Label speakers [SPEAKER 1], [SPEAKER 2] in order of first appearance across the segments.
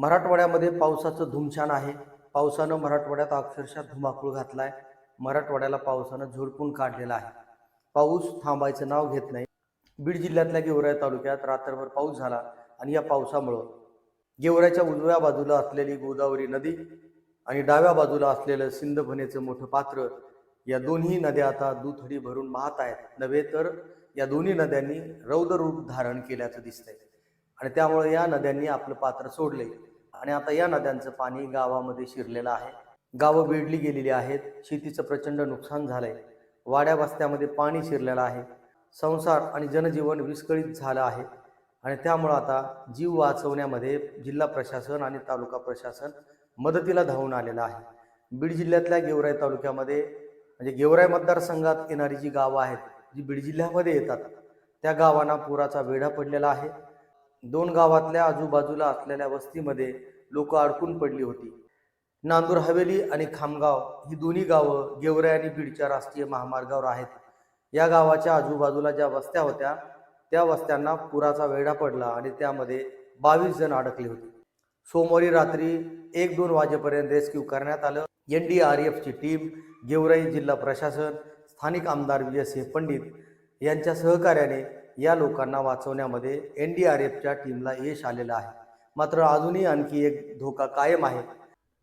[SPEAKER 1] मराठवाड्यामध्ये पावसाचं धुमछान आहे. पावसानं मराठवाड्यात अक्षरशः धुमाकूळ घातला आहे मराठवाड्याला पावसानं झोडपून काढलेला आहे. पाऊस थांबायचं नाव घेत नाही. बीड जिल्ह्यातल्या गेवराई तालुक्यात रात्रभर पाऊस झाला आणि या पावसामुळं गेवराईच्या उजव्या बाजूला असलेली गोदावरी नदी आणि डाव्या बाजूला असलेलं सिंधफणेचं मोठं पात्र या दोन्ही नद्या आता दुथडी भरून वाहत आहेत. नव्हे तर या दोन्ही नद्यांनी रौद्र रूप धारण केल्याचं दिसतंय. आणि त्यामुळे या नद्यांनी आपलं पात्र सोडले आणि आता या नद्यांचं पाणी गावामध्ये शिरलेलं आहे. गावं वेढली गेलेली आहेत. शेतीचं प्रचंड नुकसान झालंय. वाड्या वस्त्यामध्ये पाणी शिरलेलं आहे. संसार आणि जनजीवन विस्कळीत झालं आहे. आणि त्यामुळं आता जीव वाचवण्यामध्ये जिल्हा प्रशासन आणि तालुका प्रशासन मदतीला धावून आलेलं आहे. बीड जिल्ह्यातल्या गेवराई तालुक्यामध्ये म्हणजे गेवराई मतदारसंघात येणारी जी गावं आहेत जी बीड जिल्ह्यामध्ये येतात त्या गावांना पुराचा वेढा पडलेला आहे. दोन गावातल्या आजूबाजूला असलेल्या वस्तीमध्ये लोक अडकून पडली होती. नांदूर हवेली आणि खामगाव ही दोन्ही गावं गेवराई आणि बीडच्या राष्ट्रीय महामार्गावर आहेत. या गावाच्या आजूबाजूला ज्या वस्त्या होत्या त्या वस्त्यांना पुराचा वेढा पडला आणि त्यामध्ये बावीस जण अडकले होते. सोमवारी रात्री एक दोन वाजेपर्यंत रेस्क्यू करण्यात आलं. एन डी आर एफची टीम गेवराई जिल्हा प्रशासन स्थानिक आमदार विजय एस पंडित यांच्या सहकार्याने या लोकांना वाचवण्यामध्ये एन डी आर एफच्या टीमला यश आलेलं आहे. मात्र अजूनही आणखी एक धोका कायम आहे.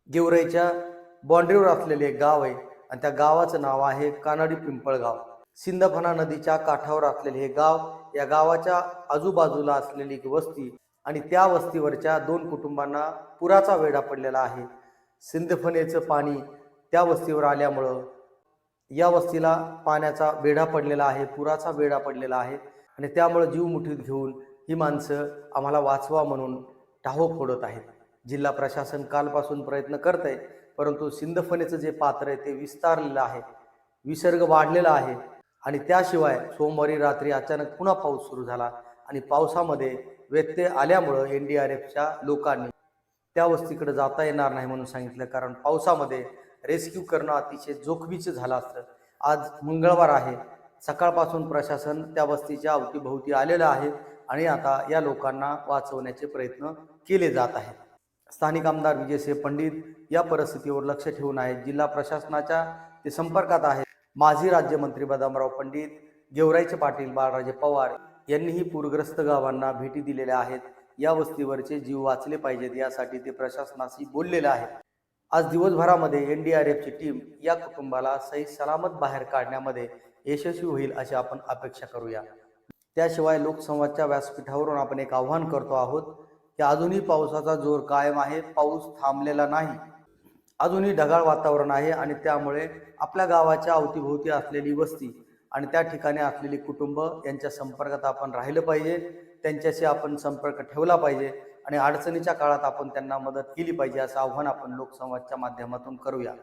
[SPEAKER 1] गेवराईच्या बाँड्रीवर असलेले एक गाव आहे आणि त्या गावाचं नाव आहे कानाडी पिंपळगाव. सिंदफणा नदीच्या काठावर असलेले हे गाव या गावाच्या आजूबाजूला असलेली एक वस्ती आणि त्या वस्तीवरच्या दोन कुटुंबांना पुराचा वेढा पडलेला आहे. सिंदफणेचं पाणी त्या वस्तीवर आल्यामुळं या वस्तीला पाण्याचा वेढा पडलेला आहे पुराचा वेढा पडलेला आहे. आणि त्यामुळं जीव मुठीत घेऊन ही माणसं आम्हाला वाचवा म्हणून टाहो फोडत आहेत. जिल्हा प्रशासन कालपासून प्रयत्न करत आहे परंतु सिंदफणेचं जे पात्र आहे ते विस्तारलेलं आहे विसर्ग वाढलेला आहे आणि त्याशिवाय सोमवारी रात्री अचानक पुन्हा पाऊस सुरू झाला आणि पावसामध्ये व्यत्यय आल्यामुळं एन डी आर एफच्या लोकांनी त्या वस्तीकडे जाता येणार नाही म्हणून सांगितलं. कारण पावसामध्ये रेस्क्यू करणं अतिशय जोखमीचं झालं असतं. आज मंगळवार आहे. सकाळपासून प्रशासन त्या वस्तीच्या अवतीभोवती आलेलं आहे आणि आता या लोकांना वाचवण्याचे प्रयत्न केले जात आहेत. स्थानिक आमदार विजयसिंह पंडित या परिस्थितीवर लक्ष ठेवून आहेत. जिल्हा प्रशासनाच्या ते संपर्कात आहेत. माजी राज्यमंत्री बदामराव पंडित गेवराईचे पाटील बाळराजे पवार यांनीही पूरग्रस्त गावांना भेटी दिलेल्या आहेत. या वस्तीवरचे जीव वाचले पाहिजेत यासाठी ते प्रशासनाशी बोललेले आहेत. आज दिवसभरामध्ये एन डी आर एफची टीम या कुटुंबाला सही सलामत बाहेर काढण्यामध्ये यशस्वी होईल अशी आपण अपेक्षा करूया. त्याशिवाय लोकसंवादच्या व्यासपीठावरून आपण एक आव्हान करतो आहोत की अजूनही पावसाचा जोर कायम आहे पाऊस थांबलेला नाही. अजूनही ढगाळ वातावरण आहे आणि त्यामुळे आपल्या गावाच्या अवतीभोवती असलेली वस्ती आणि त्या ठिकाणी असलेली कुटुंब यांच्या संपर्कात आपण राहिलं पाहिजे त्यांच्याशी आपण संपर्क ठेवला पाहिजे आणि अडचणीच्या काळात आपण त्यांना मदत केली पाहिजे असं आव्हान आपण लोकसंवादच्या माध्यमातून करूया.